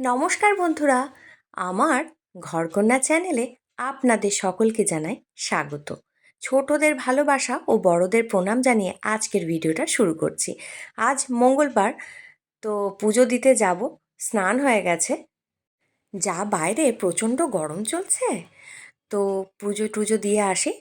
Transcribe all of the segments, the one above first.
নমস্কার বন্ধুরা, আমার ঘরকন্যা চ্যানেলে আপনাদের সকলকে জানাই স্বাগত। ছোটদের ভালোবাসা ও বড়দের প্রণাম জানিয়ে আজকের ভিডিওটা শুরু করছি। আজ মঙ্গলবার, তো পুজো দিতে যাব, স্নান হয়ে গেছে। যা বাইরে প্রচণ্ড গরম চলছে, তো পুজো টুজো দিয়ে আসি।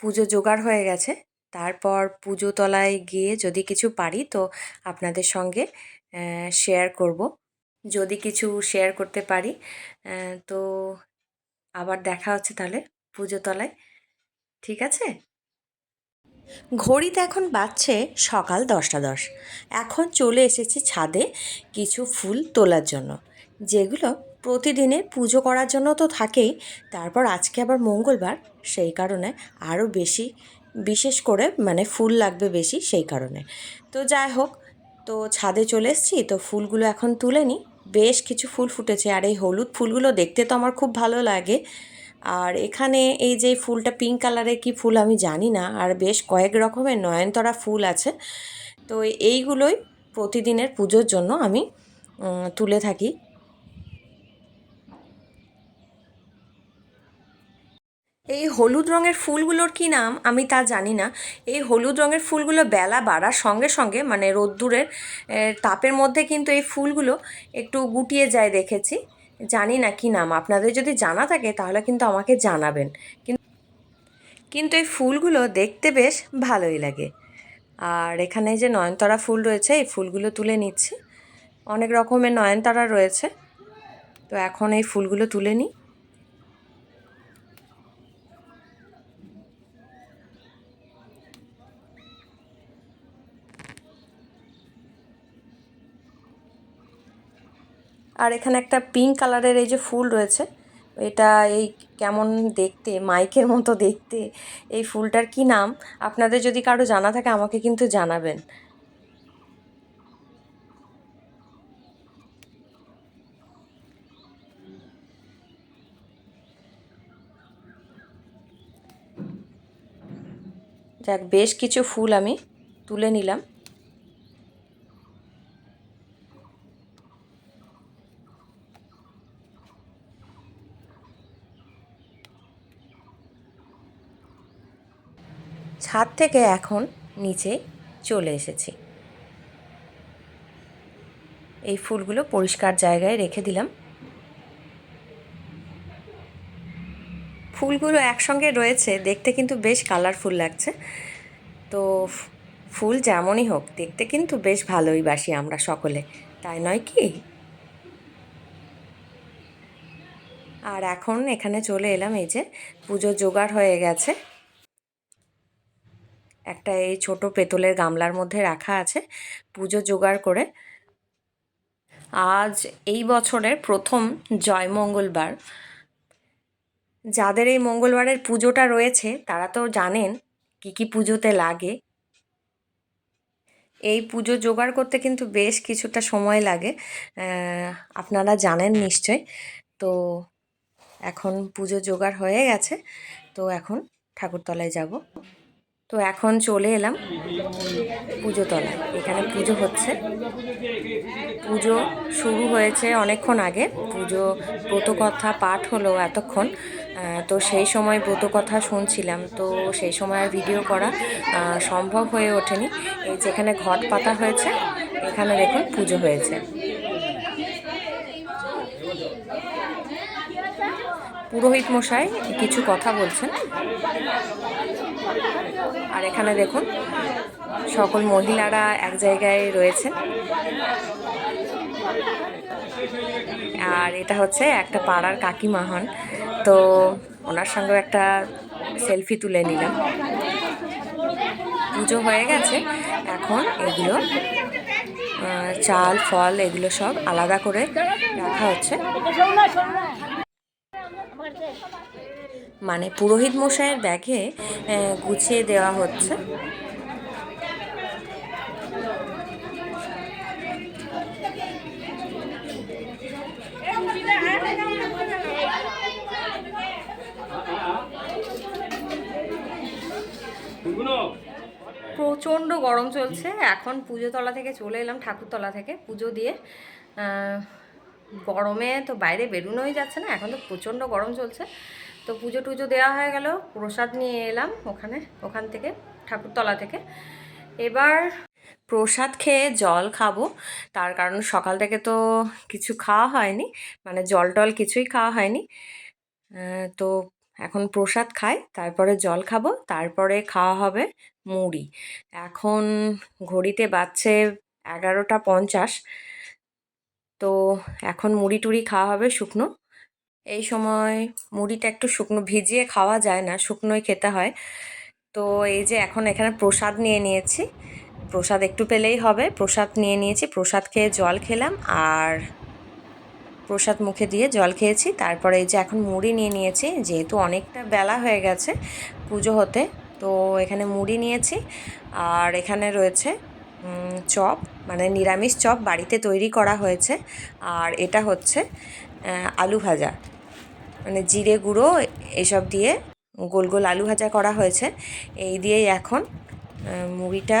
পুজো জোগাড় হয়ে গেছে, তারপর পুজো তলায় গিয়ে যদি কিছু পারি, তো আপনাদের সঙ্গে শেয়ার করব। যদি কিছু শেয়ার করতে পারি তো আবার দেখা হচ্ছে তাহলে পুজো তলায় ঠিক আছে? ঘড়িতে এখন বাজছে সকাল দশটা দশ। এখন চলে এসেছি ছাদে কিছু ফুল তোলার জন্য, যেগুলো প্রতিদিনের পুজো করার জন্য তো থাকেই। তারপর আজকে আবার মঙ্গলবার, সেই কারণে আরও বেশি, বিশেষ করে মানে ফুল লাগবে বেশি সেই কারণে। তো যাই হোক তো ছাদে চলে এসেছি, তো ফুলগুলো এখন তুলে নিই। বেশ কিছু ফুল ফুটেছে আর এই হলুদ ফুলগুলো দেখতে তো আমার খুব ভালো লাগে। আর এখানে এই যে ফুলটা পিঙ্ক কালারের কি ফুল আমি জানি না, আর বেশ কয়েক রকমের নয়নতরা ফুল আছে। তো এইগুলোই প্রতিদিনের পুজোর জন্য আমি তুলে থাকি। এই হলুদ রঙের ফুলগুলোর কি নাম? আমি তা জানি না। এই হলুদ রঙের ফুলগুলো বেলা বাড়ার সঙ্গে সঙ্গে মানে রোদ্দুরের তাপের মধ্যে কিন্তু এই ফুলগুলো একটু গুটিয়ে যায় দেখেছি। জানি না কি নাম। আপনাদের যদি জানা থাকে তাহলে কিন্তু আমাকে জানাবেন। কিন্তু কিন্তু এই ফুলগুলো দেখতে বেশ ভালোই লাগে। আর এখানে যে নয়নতারা ফুল রয়েছে, এই ফুলগুলো তুলে নিচ্ছি। অনেক রকমের নয়নতারা রয়েছে। তো এখন এই ফুলগুলো তুলে নিই। আর এখানে একটা পিঙ্ক কালারের এই যে ফুল রয়েছে, এটা এই কেমন দেখতে মাইকের মতো দেখতে, এই ফুলটার কি নাম? আপনাদের যদি কারও জানা থাকে, আমাকে কিন্তু জানাবেন। যাক, বেশ কিছু ফুল আমি তুলে নিলাম। ছাদ থেকে এখন নিচে চলে এসেছি। এই ফুলগুলো পরিষ্কার জায়গায় রেখে দিলাম। ফুলগুলো একসঙ্গে রয়েছে, দেখতে কিন্তু বেশ কালারফুল লাগছে। তো ফুল যেমনই হোক, দেখতে কিন্তু বেশ ভালোই বাসি আমরা সকলে, তাই নয় কি? আর এখন এখানে চলে এলাম, এই যে পুজো জোগাড় হয়ে গেছে। একটা এই ছোট পেতলের গামলার মধ্যে রাখা আছে পুজো জোগাড় করে। আজ এই বছরের প্রথম জয় মঙ্গলবার। যাদের এই মঙ্গলবারের পুজোটা রয়েছে, তারা তো জানেন কি কি পুজোতে লাগে। এই পুজো জোগাড় করতে কিন্তু বেশ কিছুটা সময় লাগে। আপনারা জানেন নিশ্চয়। তো এখন পুজো জোগাড় হয়ে গেছে। তো এখন ঠাকুরতলায় যাব। তো এখন চলে এলাম পুজো তলায় এখানে পুজো হচ্ছে। পুজো শুরু হয়েছে অনেকক্ষণ আগে। পুজো ব্রতকথা পাঠ হলো এতক্ষণ। তো সেই সময় ব্রতকথা শুনছিলাম। তো সেই সময় আর ভিডিও করা সম্ভব হয়ে ওঠেনি। এই যেখানে ঘট পাতা হয়েছে, এখানে দেখুন পুজো হয়েছে। পুরোহিত মশাই কিছু কথা বলছেন। আর এখানে দেখুন, সকল মহিলারা এক জায়গায় রয়েছেন আর এটা হচ্ছে একটা পাড়ার কাকিমা হন। তো ওনার সঙ্গে একটা সেলফি তুলে নিলাম। পুজো হয়ে গেছে। এখন এগুলো চাল, ফল, এগুলো সব আলাদা করে রাখা হচ্ছে। মানে পুরোহিত মশাইয়ের ব্যাগে গুছিয়ে দেওয়া হচ্ছে। প্রচণ্ড গরম চলছে। এখন পুজোতলা থেকে চলে এলাম ঠাকুরতলা থেকে পুজো দিয়ে। গরমে তো বাইরে বেরোনোই যাচ্ছে না এখন তো প্রচণ্ড গরম চলছে। তো পুজো টুজো দেওয়া হয়ে গেল, প্রসাদ নিয়ে এলাম ওখানে, ওখান থেকে, ঠাকুরতলা থেকে। এবার প্রসাদ খেয়ে জল খাব, তার কারণ সকাল থেকে তো কিছু খাওয়া হয়নি মানে জল টল কিছুই খাওয়া হয়নি। তো এখন প্রসাদ খাই, তারপরে জল খাব, তারপরে খাওয়া হবে মুড়ি। এখন ঘড়িতে বাজছে এগারোটা পঞ্চাশ, তো এখন মুড়ি টুড়ি খাওয়া হবে শুকনো। এই সময় মুড়িটা একটু শুকনো ভিজিয়ে খাওয়া যায় না, শুকনোই খেতে হয়। তো এই যে এখন এখানে প্রসাদ নিয়ে নিয়েছি। প্রসাদ একটু পেলেই হবে। প্রসাদ নিয়ে নিয়েছি। প্রসাদ খেয়ে জল খেলাম আর প্রসাদ মুখে দিয়ে জল খেয়েছি। তারপরে এই যে এখন মুড়ি নিয়ে নিয়েছি। যেহেতু অনেকটা বেলা হয়ে গেছে পুজো হতে, তো এখানে মুড়ি নিয়েছি। আর এখানে রয়েছে চপ মানে নিরামিষ চপ বাড়িতে তৈরি করা হয়েছে। আর এটা হচ্ছে আলু ভাজা। মানে জিরে গুঁড়ো এসব দিয়ে গোল গোল আলু ভাজা করা হয়েছে। এই দিয়েই এখন মুড়িটা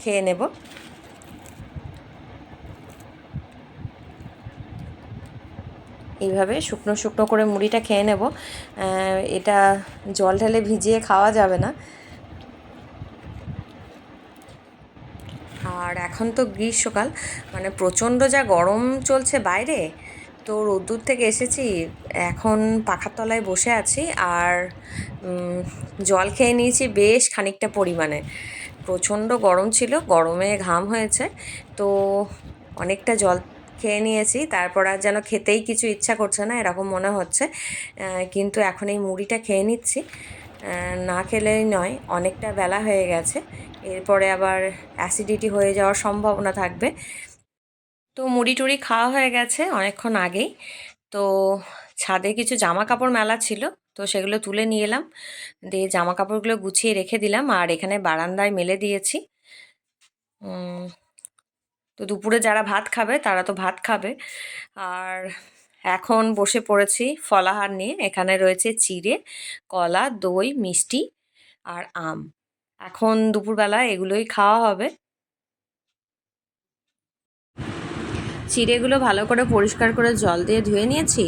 খেয়ে নেব। এইভাবে শুকনো শুকনো করে মুড়িটা খেয়ে নেব। এটা জল ঢেলে ভিজিয়ে খাওয়া যাবে না। আর এখন তো গ্রীষ্মকাল মানে প্রচণ্ড যা গরম চলছে বাইরে তো রোদ্দুর থেকে এসেছি, এখন পাখার তলায় বসে আছি আর জল খেয়ে নিয়েছি বেশ খানিকটা পরিমাণে। প্রচণ্ড গরম ছিল, গরমে ঘাম হয়েছে, তো অনেকটা জল খেয়ে নিয়েছি, তারপর আর যেন খেতেই কিছু ইচ্ছা করছে না, এরকম মনে হচ্ছে কিন্তু এখন এই মুড়িটা খেয়ে নিচ্ছি না খেলেই নয়, অনেকটা বেলা হয়ে গেছে, এরপরে আবার অ্যাসিডিটি হয়ে যাওয়ার সম্ভাবনা থাকবে তো মুড়ি টুড়ি খাওয়া হয়ে গেছে অনেকক্ষণ আগেই। তো ছাদে কিছু জামা কাপড় মেলা ছিল, তো সেগুলো তুলে নিয়ে এলাম। দিয়ে জামা কাপড়গুলো গুছিয়ে রেখে দিলাম আর এখানে বারান্দায় মেলে দিয়েছি। তো দুপুরে যারা ভাত খাবে তারা তো ভাত খাবে। আর এখন বসে পড়েছি ফলাহার নিয়ে। এখানে রয়েছে চিড়ে, কলা, দই, মিষ্টি আর আম। এখন দুপুরবেলা এগুলোই খাওয়া হবে। চিড়েগুলো ভালো করে পরিষ্কার করে জল দিয়ে ধুয়ে নিয়েছি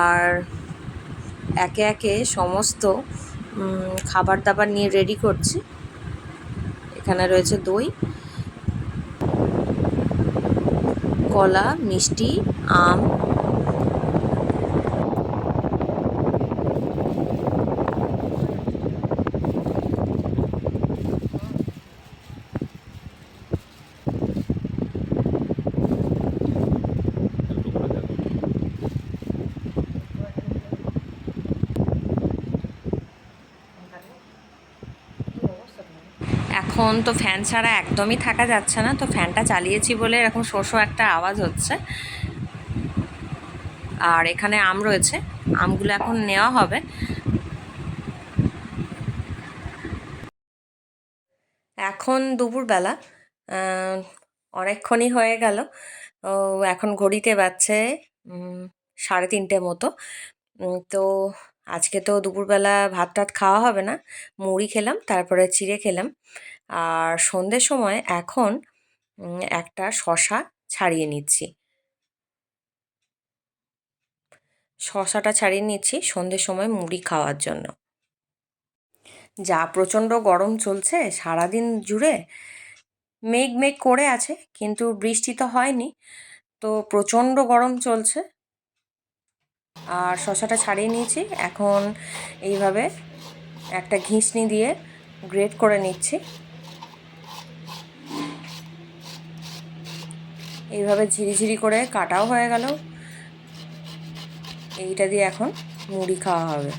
আর একে একে সমস্ত খাবার দাবার নিয়ে রেডি করছি। এখানে রয়েছে দই, কলা, মিষ্টি, আম এখন তো ফ্যান ছাড়া একদমই থাকা যাচ্ছে না, তো ফ্যানটা চালিয়েছি বলে এরকম শোষো একটা আওয়াজ হচ্ছে। আর এখানে আম রয়েছে, আমগুলো এখন নেওয়া হবে। এখন দুপুরবেলা অনেকক্ষণই হয়ে গেল। এখন ঘড়িতে বাজছে সাড়ে তিনটে মতো। তো আজকে তো দুপুরবেলা ভাত টাত খাওয়া হবে না। মুড়ি খেলাম, তারপরে চিড়ে খেলাম। আর সন্ধ্যের সময় এখন একটা শশা ছাড়িয়ে নিচ্ছি। শশাটা ছাড়িয়ে নিচ্ছি সন্ধ্যের সময় মুড়ি খাওয়ার জন্য। যা প্রচণ্ড গরম চলছে, সারাদিন জুড়ে মেঘ মেঘ করে আছে, কিন্তু বৃষ্টি তো হয়নি, তো প্রচণ্ড গরম চলছে। আর শশাটা ছাড়িয়ে নিয়েছি, এখন এইভাবে একটা ঘিসনি দিয়ে গ্রেট করে নিচ্ছি। এইভাবে ঝিরিঝিরি করে কাটাও হয়ে গেল। এইটা দিয়ে এখন মুড়ি খাওয়া হবে।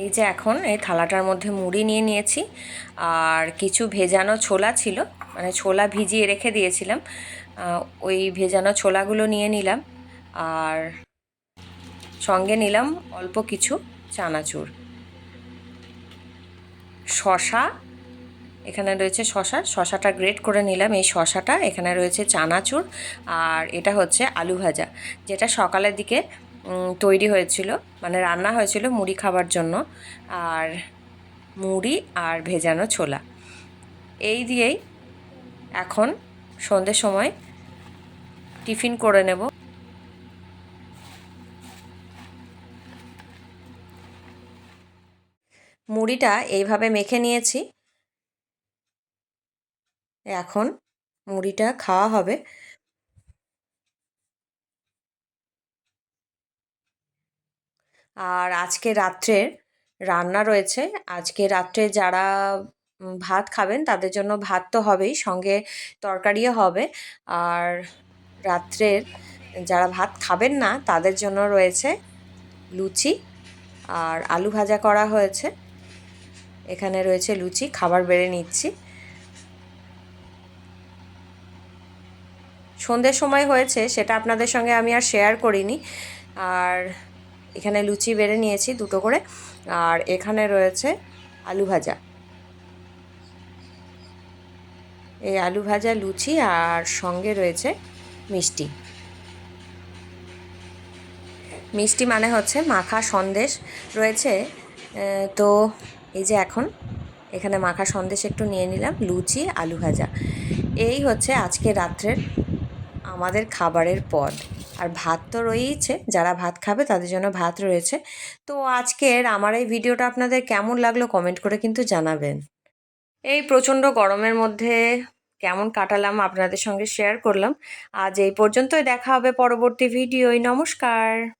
এই যে এখন এই থালাটার মধ্যে মুড়ি নিয়ে নিয়েছি। আর কিছু ভেজানো ছোলা ছিল মানে ছোলা ভিজিয়ে রেখে দিয়েছিলাম। ওই ভেজানো ছোলাগুলো নিয়ে নিলাম। আর সঙ্গে নিলাম অল্প কিছু চানাচুর। শশা, এখানে রয়েছে শশা। শশাটা গ্রেট করে নিলাম। এই শশাটা, এখানে রয়েছে চানাচুর আর এটা হচ্ছে আলু ভাজা, যেটা সকালের দিকে তৈরি হয়েছিল মানে রান্না হয়েছিল মুড়ি খাবার জন্য আর মুড়ি আর ভেজানো ছোলা। এই দিয়েই এখন সন্ধ্যের সময় টিফিন করে নেব। মুড়িটা এইভাবে মেখে নিয়েছি। এখন মুড়িটা খাওয়া হবে। আর আজকে রাত্রের রান্না রয়েছে। আজকে রাত্রে যারা ভাত খাবেন তাদের জন্য ভাত তো হবেই, সঙ্গে তরকারিও হবে। আর রাত্রের যারা ভাত খাবেন না তাদের জন্য রয়েছে লুচি। আর আলু ভাজা করা হয়েছে। এখানে রয়েছে লুচি, খাবার বেড়ে নিচ্ছি। সন্ধ্যের সময় হয়েছে, সেটা আপনাদের সঙ্গে আমি আর শেয়ার করিনি। আর এখানে লুচি বেড়ে নিয়েছি দুটো করে। আর এখানে রয়েছে আলু ভাজা। এই আলু ভাজা, লুচি আর সঙ্গে রয়েছে মিষ্টি। মিষ্টি মানে হচ্ছে মাখা সন্দেশ। রয়েছে তো এই যে এখন, এখানে মাখা সন্দেশ একটু নিয়ে নিলাম, লুচি, আলু ভাজা। এই হচ্ছে আজকে রাত্রের আমাদের খাবারের পদ। আর ভাত তো রয়েইছে, যারা ভাত খাবে তাদের জন্য ভাত রয়েছে। তো আজকের আমার এই ভিডিওটা আপনাদের কেমন লাগল কমেন্ট করে কিন্তু জানাবেন। এই প্রচণ্ড গরমের মধ্যে কেমন কাটালাম আপনাদের সঙ্গে শেয়ার করলাম। আজ এই পর্যন্তই দেখা হবে পরবর্তী ভিডিওয়। নমস্কার।